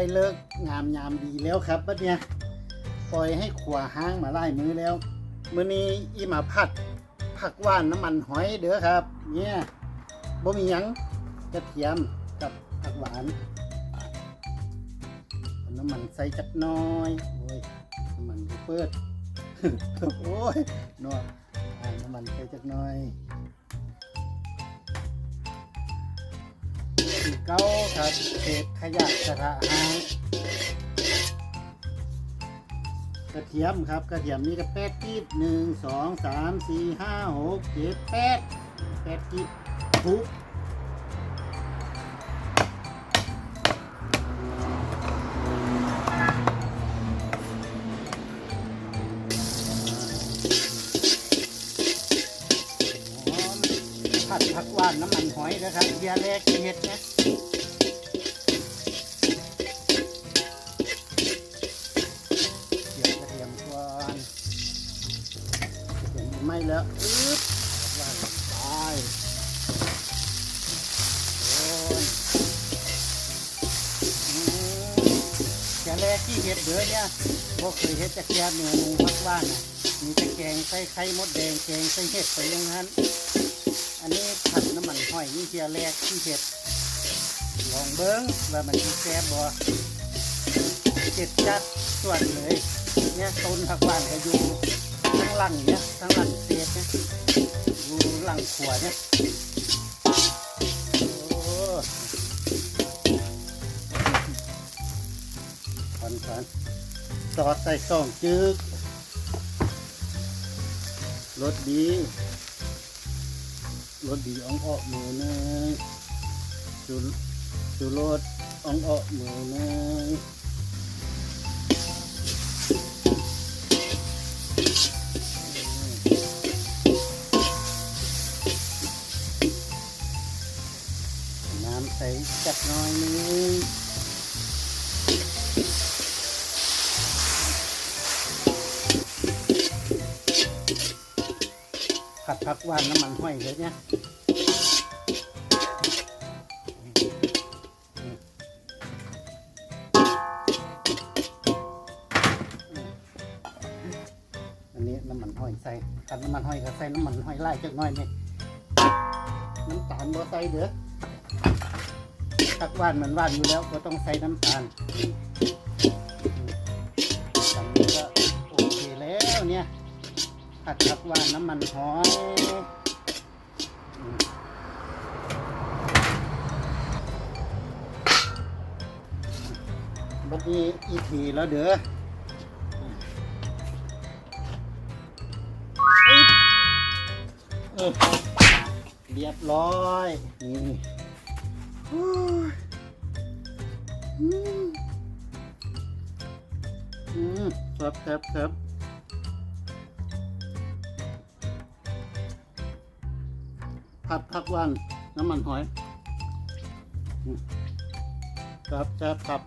ได้เลิกงามยามดีแล้วครับบัดเนี่ยปล่อยให้ขวาห้างมาไล่มือแล้วมื้อนี้อีมาผัดผักหว่านน้ำมันหอยเด้อครับ เนี่ยบ่มีหยังกระเทียมกับผักหวานน้ำมันใส่จักหน้อยโอ้ยน้ำมันเปิดโอ้ยนออ่าน้ำมันใส่จักหน้อย อีกเก้าครับเศษขยะกระทะหางกระเทียมครับกระเทียมนี่ก็แปดกีบหนึ่งสองสามสี่ห้าหกเจ็ดแปดแปดกีบทุก ดผักหวานน้ำมันหอยนะครับเยียแรกเห็ดนะเกี่ยวกระเทียมก่อนเทียมไหมแล้วอึ๊บผักหวานไปโอ้ยอืมเยียแรกที่เห็ดเดือเนี่ยพวกเคยเห็ดจากแกเมนูผักหวานน่ะมีแต่แกงใส่ไข่มดแดงแกงใส่เห็ดไปอย่างนั้น อันนี้ผัดน้ำมันหอยนี่เทียแรกที่เห็ดลองเบิ้งว่ามันมีแซ่บบ่เจ็ดจัดส่วนเลยเนี่ยต้นผักหวานก็อยู่ทั้งหลังเนี่ยทั้งหลังเศษเนี่ยอยู่หลังขวเนี่ยโอ้พันพันซอสใส่ซองจึกรสดี รสดีอ่องออกมือหนึงจุจุรสอ่องออกมือหนึงน้ำใส่จักหน้อยหนึง ผักหวานน้ำมันห้อยเลยเนี่ยอันนี้น้ำมันห้อยใส่กันน้ำมันห้อยก็ใส่น้ำมันห้อยไล่จักหน่อยนี่น้ำตาลบ่ใส่เด้อผักหวานมันหวานอยู่แล้วก็ต้องใส่น้ำตาล ผัดผักหวานน้ำมันหอยอืมบัดนี้อีทีแล้วเด้อเรียบร้อยนี่โอ้ยอืมอืมครับครับครับ ผัดผักหวานน้ำมันหอยครับแซ่บครับ